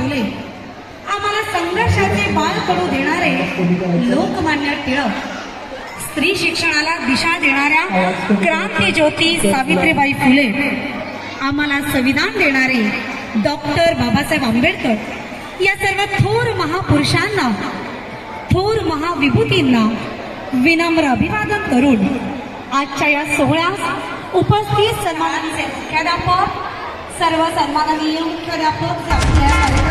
फुले आम्हाला संघर्षाचे बाळ करू देणारे लोकमान्य टिळक स्त्री शिक्षणाला दिशा देणाऱ्या क्रांती ज्योती सावित्रीबाई फुले आम्हाला संविधान देणारे डॉक्टर बाबासाहेब आंबेडकर या सर्व थोर महापुरुषांना थोर महाविभूतींना विनम्र अभिवादन करून आजच्या या सोहळ्यास उपस्थित सन्मानाचे मुख्याध्यापक सर्व सन्माननीय मुख्याध्यापक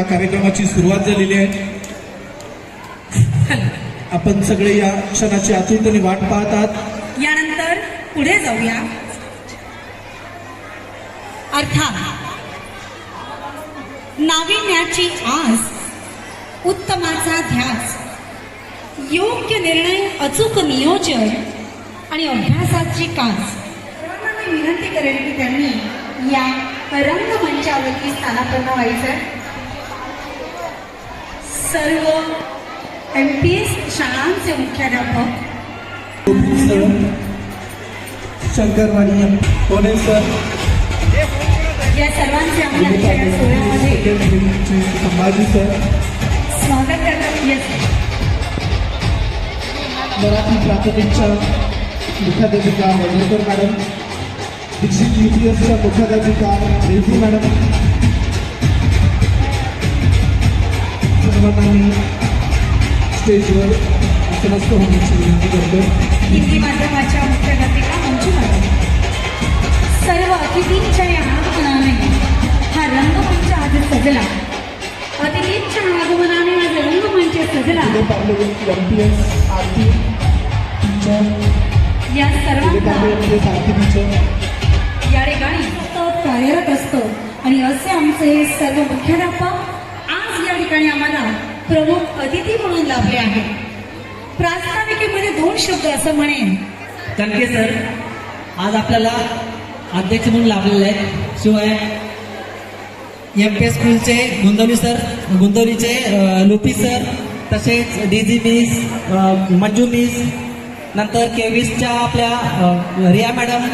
या कार्यक्रमाची सुरुवात झालेली आहे. आपण सगळे या क्षणाची आतुरतेने वाट पाहत आहात यानंतर पुढे जाऊया. अर्थात नाविन्याची आस उत्तमाचा ध्यास योग्य निर्णय अचूक नियोजन आणि अभ्यासाची कास. विनंती करेन की त्यांनी या रंगमंचावरती स्थानापन्न व्हायचं. सर्व एम पी एस शाळांचे मुख्याध्यापक. सर शंकरवाडी कोणे सर. या सर्वांचे सोहळ्यामध्ये संभाजी सर. स्वागत करतात येस मराठी प्राथमिकच्या मुख्याध्यापिका Wadnekar madam Dixit U P एसच्या मुख्याध्यापिका रेवती मॅडम सर्वांना मी स्टेजवर आसनस्थ होण्याची विनंती करतो हिंदी माध्यमाच्या मुख्याध्यापिका मंजू मॅडम सर्व अतिथींच्या या आगमनाने हा रंगमंच आज सजला. अतिथींच्या आगमनाने आज रंगमंच सजला. या सर्वांना या ठिकाणी कार्यरत असतो. आणि असे आमचे सर्व मुख्याध्यापक ठिकाणी आम्हाला प्रमुख अतिथी म्हणून लाभले आहेत. प्रास्ताविकेमध्ये दोन शब्द असं म्हणेन. कणके सर आज आपल्याला अध्यक्ष म्हणून लाभलेले आहेत. शिवाय एम पी स्कूलचे गुंतवणी सर गुंतवणीचे लोपी सर तसेच D G miss Manju miss नंतर केवीसच्या आपल्या रिया मॅडम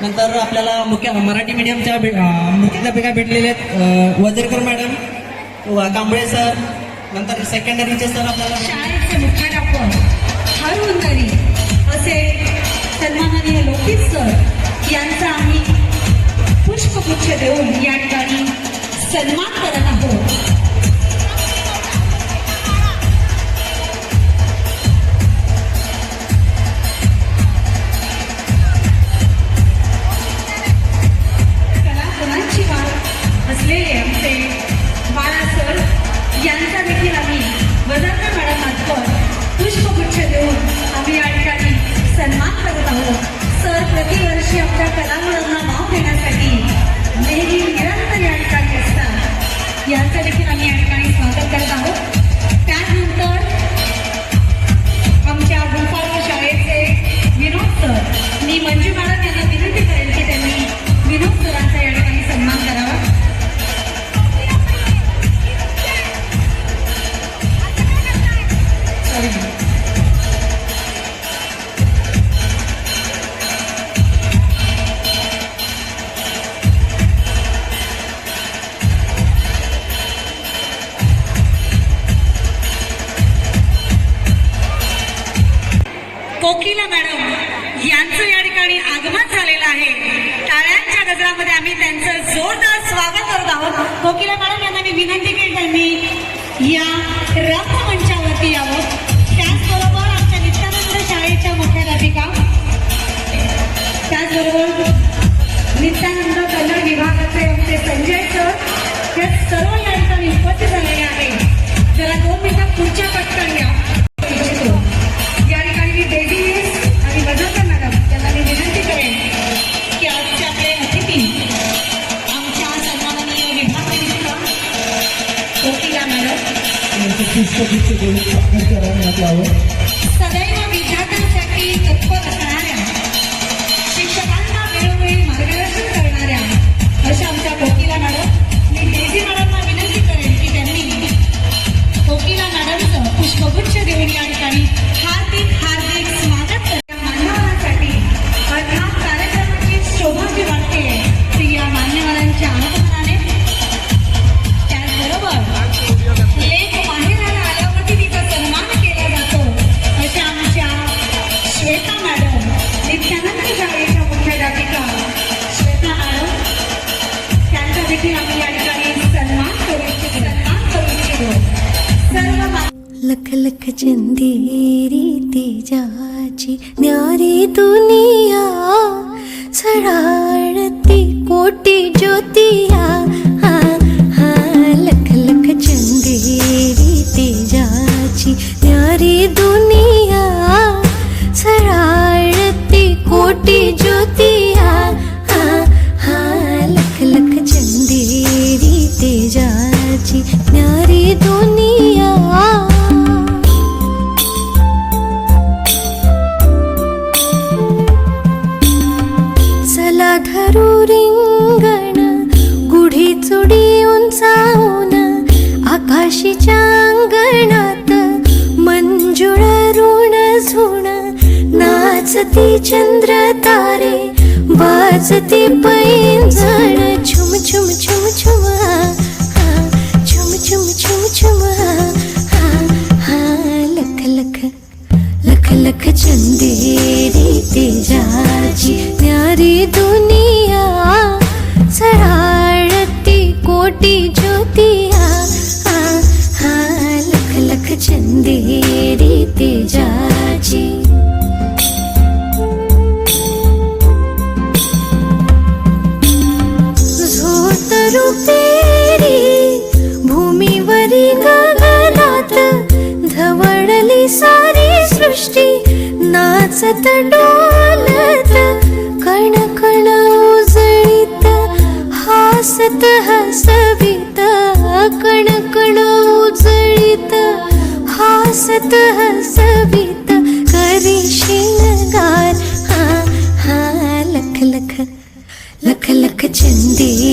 नंतर आपल्याला मुख्य मराठी मीडियमच्या भे- मुख्याध्यापिका भेटलेले आहेत अ, वजेरकर मॅडम कांबळे सर नंतर सेकंडरीचे सर आपल्याला शाळेचे मुख्याध्यापक हरवंदरी असे सन्माननीय लोकित सर यांचा आम्ही पुष्पगुच्छ देऊन या ठिकाणी सन्मान करत आहोत. ठिकाणी आगमन झालेलं आहे. टाळ्यांच्या गजरामध्ये आम्ही त्यांचं जोरदार स्वागत करत आहोत. कोकिला मॅडम यांना मी विनंती केली त्यांनी या रंगमंचावरती यावं. त्याचबरोबर आमच्या नित्यानंद शाळेच्या मुख्याध्यापिका त्याचबरोबर नित्यानंद कन्नड विभागाचे आमचे संजय सदैव विद्यार्थ्यांसाठी तत्पर असणार लख लख चंदेरी तेजाची न्यारी दुनिया सडाळती कोटी ज्योतिया। हा हा लख लख चंदेरी तेजाची न्यारी दुनिया सडाळती कोटी झुण नाचती चंद्र तारे वाजती पैंजण छुम छुम छुम छुम हा, हा, छुम छुम छुम छुम हा, लख लख लख लख चंदेरी तेजाची न्यारी दुनिया डोलत कण कण उजळीत हासत हसवीत कण कण उजळीत हासत